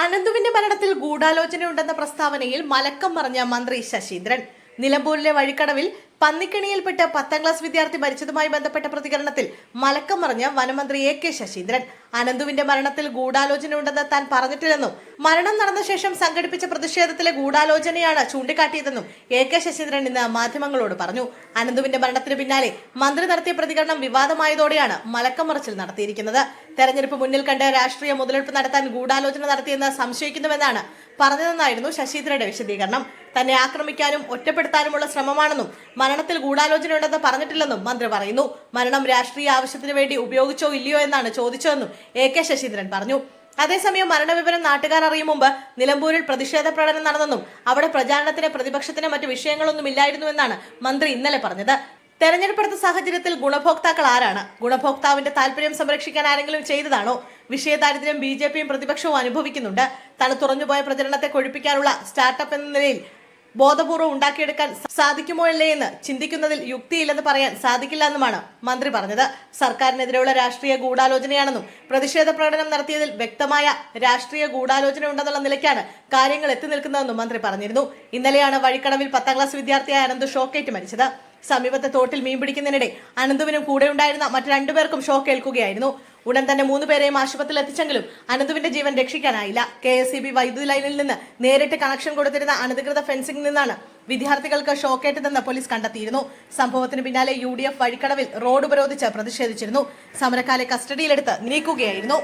അനന്തുവിന്റെ മരണത്തിൽ ഗൂഢാലോചനയുണ്ടെന്ന പ്രസ്താവനയിൽ മലക്കം മറിഞ്ഞ മന്ത്രി ശശീന്ദ്രൻ. നിലമ്പൂരിലെ വഴിക്കടവിൽ പന്നിക്കണിയിൽപ്പെട്ട് പത്താം ക്ലാസ് വിദ്യാർത്ഥി മരിച്ചതുമായി ബന്ധപ്പെട്ട പ്രതികരണത്തിൽ മലക്കം മറിഞ്ഞ വനമന്ത്രി എ കെ ശശീന്ദ്രൻ. അനന്തുവിന്റെ മരണത്തിൽ ഗൂഢാലോചന ഉണ്ടെന്ന് താൻ പറഞ്ഞിട്ടില്ലെന്നും മരണം നടന്ന ശേഷം സംഘടിപ്പിച്ച പ്രതിഷേധത്തിലെ ഗൂഢാലോചനയാണ് ചൂണ്ടിക്കാട്ടിയതെന്നും എ കെ ശശീന്ദ്രൻ ഇന്ന് മാധ്യമങ്ങളോട് പറഞ്ഞു. അനന്തുവിന്റെ മരണത്തിന് പിന്നാലെ മന്ത്രി നടത്തിയ പ്രതികരണം വിവാദമായതോടെയാണ് മലക്കം മറിച്ചിൽ നടത്തിയിരിക്കുന്നത്. തെരഞ്ഞെടുപ്പ് മുന്നിൽ കണ്ട് രാഷ്ട്രീയ മുതലെടുപ്പ് നടത്താൻ ഗൂഢാലോചന നടത്തിയെന്ന് സംശയിക്കുന്നുവെന്നാണ് പറഞ്ഞതെന്നായിരുന്നു ശശീന്ദ്രന്റെ വിശദീകരണം. തന്നെ ആക്രമിക്കാനും ഒറ്റപ്പെടുത്താനുമുള്ള ശ്രമമാണെന്നും മരണത്തിൽ ഗൂഢാലോചനയുണ്ടെന്ന് പറഞ്ഞിട്ടില്ലെന്നും മന്ത്രി പറയുന്നു. മരണം രാഷ്ട്രീയ ആവശ്യത്തിന് വേണ്ടി ഉപയോഗിച്ചോ ഇല്ലയോ എന്നാണ് ചോദിച്ചതെന്നും എ കെ ശശീന്ദ്രൻ പറഞ്ഞു. അതേസമയം മരണവിവരം നാട്ടുകാർ അറിയും മുമ്പ് നിലമ്പൂരിൽ പ്രതിഷേധ പ്രകടനം നടന്നെന്നും അവിടെ പ്രചാരണത്തിന് പ്രതിപക്ഷത്തിന് മറ്റു വിഷയങ്ങളൊന്നും ഇല്ലായിരുന്നുവെന്നാണ് മന്ത്രി ഇന്നലെ പറഞ്ഞത്. തെരഞ്ഞെടുപ്പെടുത്ത സാഹചര്യത്തിൽ ഗുണഭോക്താക്കൾ ആരാണ്? ഗുണഭോക്താവിന്റെ താല്പര്യം സംരക്ഷിക്കാൻ ആരെങ്കിലും ചെയ്തതാണോ? വിഷയദാരിദ്ര്യം ബി ജെ പിയും പ്രതിപക്ഷവും അനുഭവിക്കുന്നുണ്ട്. തണുത്തുറഞ്ഞുപോയ പ്രചരണത്തെ കൊഴിപ്പിക്കാനുള്ള സ്റ്റാർട്ടപ്പ് എന്ന നിലയിൽ ബോധപൂർവം ഉണ്ടാക്കിയെടുക്കാൻ സാധിക്കുമോ അല്ലേ എന്ന് ചിന്തിക്കുന്നതിൽ യുക്തിയില്ലെന്ന് പറയാൻ സാധിക്കില്ല എന്നുമാണ് മന്ത്രി പറഞ്ഞത്. സർക്കാരിനെതിരെയുള്ള രാഷ്ട്രീയ ഗൂഢാലോചനയാണെന്നും പ്രതിഷേധ പ്രകടനം നടത്തിയതിൽ വ്യക്തമായ രാഷ്ട്രീയ ഗൂഢാലോചന ഉണ്ടെന്നുള്ള നിലയ്ക്കാണ് കാര്യങ്ങൾ എത്തി നിൽക്കുന്നതെന്നും മന്ത്രി പറഞ്ഞിരുന്നു. ഇന്നലെയാണ് വഴിക്കടവിൽ പത്താം ക്ലാസ് വിദ്യാർത്ഥിയായ അനന്ത് ഷോക്കേറ്റ് മരിച്ചത്. സമീപത്തെ തോട്ടിൽ മീൻ പിടിക്കുന്നതിനിടെ അനന്തുവിനും കൂടെ ഉണ്ടായിരുന്ന മറ്റു രണ്ടുപേർക്കും ഷോക്ക് ഏൽക്കുകയായിരുന്നു. ഉടൻ തന്നെ മൂന്ന് പേരെയും ആശുപത്രിയിൽ എത്തിച്ചെങ്കിലും അനന്തുവിന്റെ ജീവൻ രക്ഷിക്കാനായില്ല. കെ എസ് സി ബി വൈദ്യുതി ലൈനിൽ നിന്ന് നേരിട്ട് കണക്ഷൻ കൊടുത്തിരുന്ന അനധികൃത ഫെൻസിംഗിൽ നിന്നാണ് വിദ്യാർത്ഥികൾക്ക് ഷോക്കേറ്റതെന്ന് പോലീസ് കണ്ടെത്തിയിരുന്നു. സംഭവത്തിന് പിന്നാലെ യു ഡി എഫ് വഴിക്കടവിൽ റോഡ് ഉപരോധിച്ച് പ്രതിഷേധിച്ചിരുന്നു. സമരക്കാരെ കസ്റ്റഡിയിലെടുത്ത് നീക്കുകയായിരുന്നു.